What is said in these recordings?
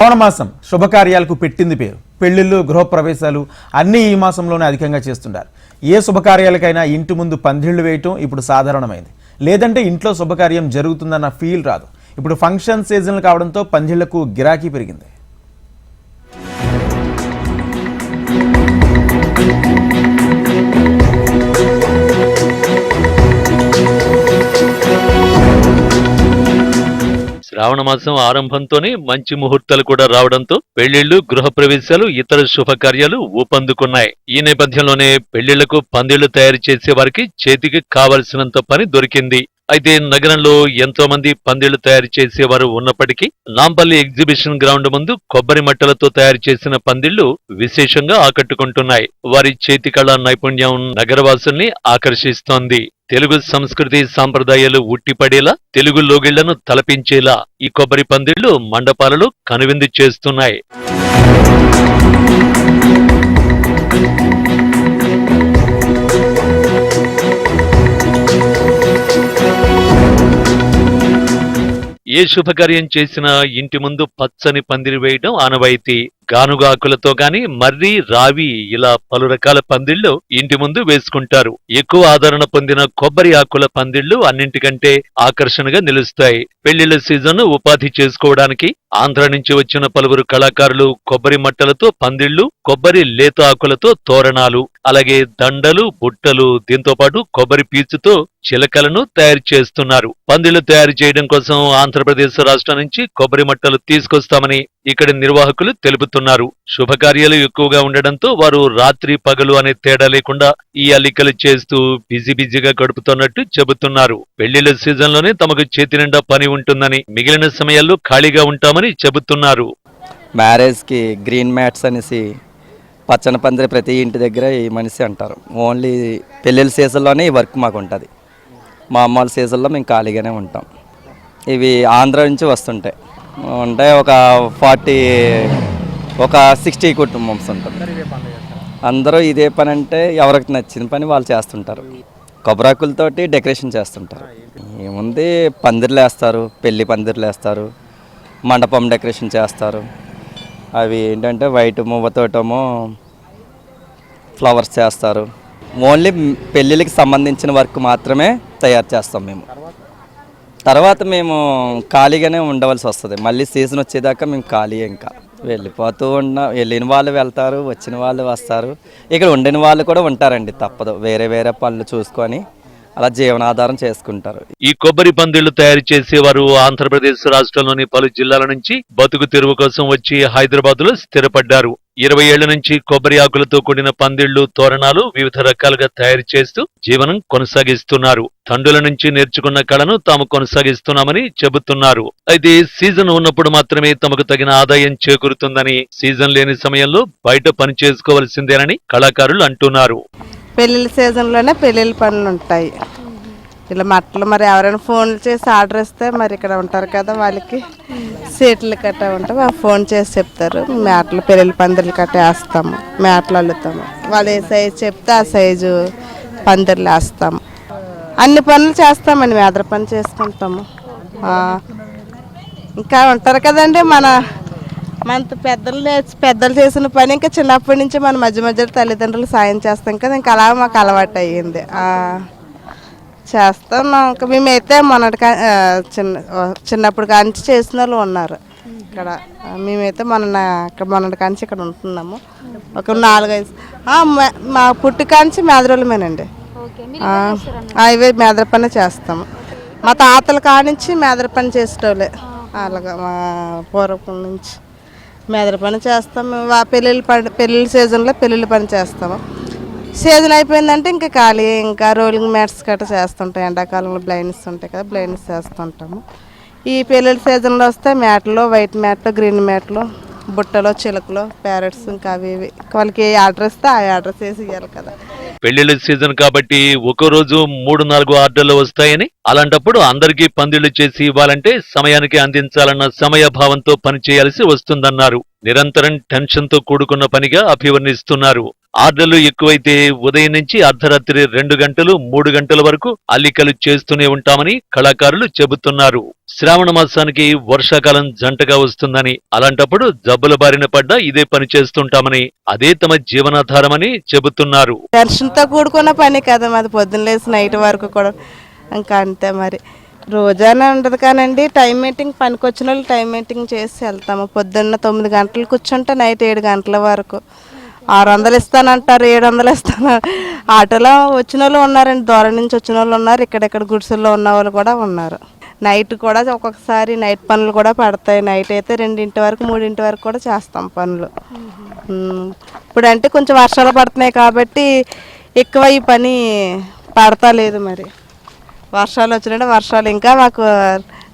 శ్రావణ మాసం శుభకార్యాలకు పెట్టింది పేరు. పెళ్ళిళ్ళు గృహప్రవేశాలు అన్నీ ఈ మాసంలోనే అధికంగా చేస్తుంటారు. ఏ శుభకార్యాలకైనా ఇంటి ముందు పందిళ్ళు వేయటం ఇప్పుడు సాధారణమైంది. లేదంటే ఇంట్లో శుభకార్యం జరుగుతుందన్న ఫీల్ రాదు. ఇప్పుడు ఫంక్షన్ సీజన్లు కావడంతో పందిళ్ళకు గిరాకీ పెరిగింది. శ్రావణ మాసం ఆరంభంతోనే మంచి ముహూర్తాలు కూడా రావడంతో పెళ్ళిళ్ళు గృహప్రవేశాలు ఇతర శుభకార్యాలు ఊపందుకున్నాయి. ఈ నేపథ్యంలోనే పెళ్ళిళ్ళకు పందిళ్ళు తయారు చేసే వారికి చేతికి కావలసినంత పని దొరికింది. అయితే నగరంలో ఎంతో మంది పందిళ్ళు తయారు చేసేవారు ఉన్నప్పటికీ నాంపల్లి ఎగ్జిబిషన్ గ్రౌండ్ ముందు కొబ్బరి మట్టలతో తయారు చేసిన పందిళ్ళు విశేషంగా ఆకట్టుకుంటున్నాయి. వారి చేతి కళా నైపుణ్యం నగరవాసుల్ని ఆకర్షిస్తోంది. తెలుగు సంస్కృతి సాంప్రదాయాలు ఉట్టిపడేలా తెలుగు లోగిళ్ళను తలపించేలా ఈ కొబ్బరి పందిళ్ళు మండపాలలో కనువిందు చేస్తున్నాయి. ఏ శుభకార్యం చేసినా ఇంటి ముందు పచ్చని పందిరి వేయడం ఆనవాయితీ. గానుగ ఆకులతో గాని మర్రి రావి ఇలా పలు రకాల పందిళ్ళు ఇంటి ముందు వేసుకుంటారు. ఎక్కువ ఆదరణ పొందిన కొబ్బరి ఆకుల పందిళ్ళు అన్నింటికంటే ఆకర్షణగా నిలుస్తాయి. పెళ్ళిళ్ళ సీజన్ ఉపాధి చేసుకోవడానికి ఆంధ్ర నుంచి వచ్చిన పలువురు కళాకారులు కొబ్బరి మట్టలతో పందిళ్ళు కొబ్బరి లేత ఆకులతో తోరణాలు అలాగే దండలు బుట్టలు దీంతో పాటు కొబ్బరి పీచుతో చిలకలను తయారు చేస్తున్నారు. పందిళ్ళు తయారు చేయడం కోసం ఆంధ్రప్రదేశ్ రాష్ట్రం నుంచి కొబ్బరి మట్టలు తీసుకొస్తామని ఇక్కడి నిర్వాహకులు తెలుపుతున్నారు. శుభకార్యాలు ఎక్కువగా ఉండడంతో వారు రాత్రి పగలు అనే తేడా లేకుండా ఈ అల్లికలు చేస్తూ బిజీ బిజీగా గడుపుతున్నట్టు చెబుతున్నారు. పెళ్ళిళ్ళ సీజన్లోనే తమకు చేతి నిండా పని ఉంటుందని మిగిలిన సమయాల్లో ఖాళీగా ఉంటామని చెబుతున్నారు. మ్యారేజ్కి గ్రీన్ మ్యాట్స్ అనేసి పచ్చని పందిరి ప్రతి ఇంటి దగ్గర ఈ మనిషి అంటారు. ఓన్లీ పెళ్ళిళ్ళ సీజన్లోనే ఈ వర్క్ మాకు ఉంటుంది. మా అమ్మ వాళ్ళ సీజన్లో మేము ఖాళీగానే ఉంటాం. ఇవి ఆంధ్ర నుంచి వస్తుంటాయి. అంటే ఒక ఫార్టీ ఒక సిక్స్టీ కుటుంబమ్స్ ఉంటుంది అందరూ ఇదే పని అంటే ఎవరికి నచ్చిన పని వాళ్ళు చేస్తుంటారు. కొబ్బరాకులతోటి డెకరేషన్ చేస్తుంటారు. ఏముంది? పందిర్లు వేస్తారు పెళ్ళి పందిర్లు వేస్తారు మండపం డెకరేషన్ చేస్తారు. అవి ఏంటంటే వైట్ మువ్వతోటమో ఫ్లవర్స్ చేస్తారు. ఓన్లీ పెళ్ళిళ్ళకి సంబంధించిన వర్క్ మాత్రమే తయారు చేస్తాం మేము. తర్వాత మేము ఖాళీగానే ఉండవలసి వస్తుంది. మళ్ళీ సీజన్ వచ్చేదాకా మేము ఖాళీ ఇంకా. వెళ్ళిపోతూ ఉన్న వెళ్ళిన వాళ్ళు వెళ్తారు వచ్చిన వాళ్ళు వస్తారు. ఇక్కడ ఉండిన వాళ్ళు కూడా ఉంటారండి తప్పదు. వేరే వేరే పనులు చూసుకొని అలా జీవనాధారం చేసుకుంటారు. ఈ కొబ్బరి పందిళ్ళు తయారు చేసేవారు ఆంధ్రప్రదేశ్ రాష్ట్రంలోని పలు జిల్లాల నుంచి బతుకు తెరువు కోసం వచ్చి హైదరాబాద్లో స్థిరపడ్డారు. ఇరవై ఏళ్ళ నుంచి కొబ్బరి ఆకులతో కూడిన పందిళ్ళు తోరణాలు వివిధ రకాలుగా తయారు చేస్తూ జీవనం కొనసాగిస్తున్నారు. తండ్రుల నుంచి నేర్చుకున్న కళను తాము కొనసాగిస్తున్నామని చెబుతున్నారు. అయితే సీజన్ ఉన్నప్పుడు మాత్రమే తమకు తగిన ఆదాయం చేకూరుతుందని సీజన్ లేని సమయంలో బయట పని చేసుకోవలసిందేనని కళాకారులు అంటున్నారు. పెళ్ళిళ్ళ సీజన్లోనే పెళ్ళిళ్ళ పనులు ఉంటాయి. ఇలా మట్టలు మరి ఎవరైనా ఫోన్లు చేసి ఆర్డర్ ఇస్తే మరి ఇక్కడ ఉంటారు కదా వాళ్ళకి సీట్లు కట్టా ఉంటే వాళ్ళు ఫోన్ చేసి చెప్తారు. మేటలు పెళ్ళి పందిర్లు కట్ట వేస్తాము. మేటలు అల్లుతాము. వాళ్ళు ఏ సైజు చెప్తే ఆ సైజు పందిర్లు వేస్తాము. అన్ని పనులు చేస్తామండి. మేదర పని చేసుకుంటాము. ఇంకా ఉంటారు కదండి మన మన పెద్దలు నేర్చి పెద్దలు చేసిన పని ఇంకా చిన్నప్పటి నుంచి మన మధ్య మధ్యలో తల్లిదండ్రులు సాయం చేస్తాం కదా. ఇంకా అలా మాకు అలవాటు అయ్యింది. ఆ, చేస్తాం. ఇంకా మేమైతే మొన్నటి చిన్న చిన్నప్పుడు కాంచి చేసిన వాళ్ళు ఉన్నారు. ఇక్కడ మేమైతే మొన్న ఇక్కడ మొన్నటి కాంచి ఇక్కడ ఉంటున్నాము. ఒక నాలుగైదు మ- పుట్టి కాంచి మేదరోళ్ళమేనండి ఇవే మేదర పని చేస్తాము. మా తాతల కానించి మేదర పని చేసేటోళ్ళే. అలాగా మా పూర్వకం నుంచి మేదర పని చేస్తాము. పెళ్ళిళ్ళ పని పెళ్ళిళ్ళ సీజన్లో పెళ్ళిళ్ళ పని చేస్తాము. సీజన్ అయిపోయిందంటే ఇంకా ఖాళీ ఇంకా రోలింగ్ మ్యాట్స్ గట్రా చేస్తుంటాం ఎండాకాలంలో బ్లైండ్స్ ఉంటాయి కదా బ్లైండ్స్ చేస్తుంటాము. ఈ పెళ్ళిళ్ళ సీజన్లో వస్తే మ్యాట్లు వైట్ మ్యాట్లు గ్రీన్ మ్యాట్లు బుట్టలో చిలకలు ప్యారెట్స్ ఇంకా అవి ఇవి. వాళ్ళకి ఏ ఆర్డర్ ఇస్తే ఆ ఆర్డర్ చేసి ఇవ్వాలి కదా. పెళ్ళిళ్ళ సీజన్ కాబట్టి ఒక్కో రోజు మూడు నాలుగు ఆర్డర్లు వస్తాయని అలాంటప్పుడు అందరికీ పందిళ్ళు చేసి ఇవ్వాలంటే సమయానికి అందించాలన్న సమయభావంతో పనిచేయాల్సి వస్తుందన్నారు. నిరంతరం టెన్షన్తో కూడుకున్న పనిగా అభివర్ణిస్తున్నారు. ఆర్డర్లు ఎక్కువైతే ఉదయం నుంచి అర్ధరాత్రి రెండు గంటలు మూడు గంటల వరకు అల్లికలు చేస్తూనే ఉంటామని కళాకారులు చెబుతున్నారు. శ్రావణ మాసానికి వర్షాకాలం జంటగా వస్తుందని అలాంటప్పుడు జబ్బుల బారిన పడ్డా ఇదే పని చేస్తుంటామని అదే తమ జీవనాధారమని చెబుతున్నారు. టెన్షన్తో కూడుకున్న పని కదా మాది పొద్దున్న లేసి నైట్ వరకు కూడా. ఇంకా అంతే మరి. రోజానే ఉండదు కానండి. టైం మీటింగ్ పనికి వచ్చిన వాళ్ళు టైం మీటింగ్ చేసి వెళ్తాము. పొద్దున్న తొమ్మిది గంటలు కూర్చుంటే నైట్ ఏడు గంటల వరకు. ఆరు వందలు ఇస్తానంటారు ఏడు వందలు ఇస్తాను. ఆటోలో వచ్చిన వాళ్ళు ఉన్నారండి. దూరం నుంచి వచ్చిన వాళ్ళు ఉన్నారు. ఇక్కడెక్కడ గుడిసెల్లో ఉన్న వాళ్ళు కూడా ఉన్నారు. నైట్ కూడా ఒక్కొక్కసారి నైట్ పనులు కూడా పడతాయి. నైట్ అయితే రెండింటి వరకు మూడింటి వరకు కూడా చేస్తాం పనులు. ఇప్పుడంటే కొంచెం వర్షాలు పడుతున్నాయి కాబట్టి ఎక్కువ ఈ పని పడతా లేదు మరి. వర్షాలు వచ్చినట్టు వర్షాలు ఇంకా మాకు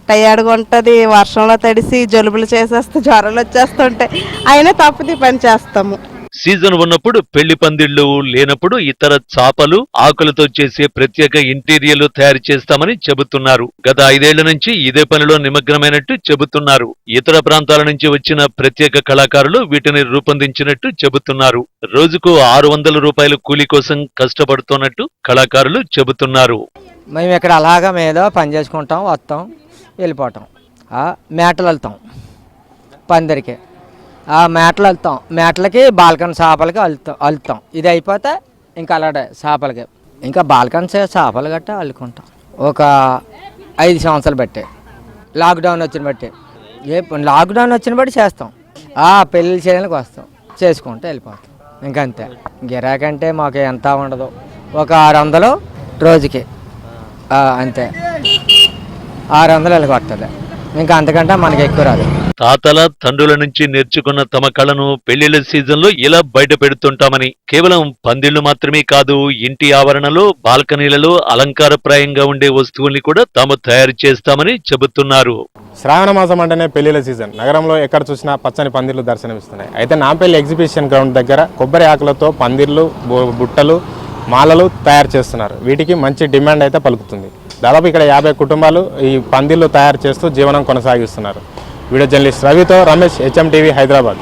టయార్డ్గా ఉంటుంది. వర్షంలో తడిసి జలుబులు చేసేస్తే జ్వరాలు వచ్చేస్తుంటాయి. అయినా తప్పది పని చేస్తాము. సీజన్ ఉన్నప్పుడు పెళ్ళి పందిళ్ళు లేనప్పుడు ఇతర చాపలు ఆకులతో చేసే ప్రత్యేక ఇంటీరియర్లు తయారు చేస్తామని చెబుతున్నారు. గత ఐదేళ్ళ నుంచి ఇదే పనిలో నిమగ్నమైనట్టు చెబుతున్నారు. ఇతర ప్రాంతాల నుంచి వచ్చిన ప్రత్యేక కళాకారులు వీటిని రూపొందించినట్టు చెబుతున్నారు. రోజుకు ఆరు వందల రూపాయల కూలీ కోసం కష్టపడుతున్నట్టు కళాకారులు చెబుతున్నారు. మేము ఇక్కడ అలాగా మీద పని చేసుకుంటాం వస్తాం వెళ్ళిపోవటం మేటలు వెళ్తాం. పందిరికి. మేటలు వెళ్తాం మేటలకి బాల్కన్ చేపలకి అల్లుతాం అల్లుతాం. ఇది అయిపోతే ఇంకా అలాడే చేపలకి. ఇంకా బాల్కన్ చేపలు గట్ట అల్లుకుంటాం. ఒక ఐదు సంవత్సరాలు బట్టి. లాక్డౌన్ వచ్చిన బట్టి. ఏ లాక్డౌన్ వచ్చిన బట్టి చేస్తాం. ఆ పెళ్ళిళ్ళు చేయడానికి వస్తాం. చేసుకుంటూ వెళ్ళిపోతాం. ఇంకంతే. గిరాకంటే మాకు ఎంత ఉండదు. ఒక ఆరు వందలు రోజుకి. అంతే. ఆరు వందలు వెళ్ళగొట్టదు ఇంకా అంతకంటే మనకి ఎక్కువ రాదు. తాతల తండ్రుల నుంచి నేర్చుకున్న తమ కళను పెళ్ళిళ్ళ సీజన్లో ఇలా బయట పెడుతుంటామని. కేవలం పందిళ్ళు మాత్రమే కాదు ఇంటి ఆవరణలో బాల్కనీలలో అలంకారప్రాయంగా ఉండే వస్తువుల్ని కూడా తాము తయారు చేస్తామని చెబుతున్నారు. శ్రావణ మాసం అంటేనే పెళ్ళిళ్ళ సీజన్. నగరంలో ఎక్కడ చూసినా పచ్చని పందిర్లు దర్శనమిస్తున్నాయి. అయితే నాంపల్లి ఎగ్జిబిషన్ గ్రౌండ్ దగ్గర కొబ్బరి ఆకులతో పందిర్లు బుట్టలు మాలలు తయారు చేస్తున్నారు. వీటికి మంచి డిమాండ్ అయితే పలుకుతుంది. దాదాపు ఇక్కడ యాభై కుటుంబాలు ఈ పందిర్లు తయారు చేస్తూ జీవనం కొనసాగిస్తున్నారు. వీడియో జర్నలిస్ట్ రవితో రమేష్ హెచ్ఎం టీవీ హైదరాబాద్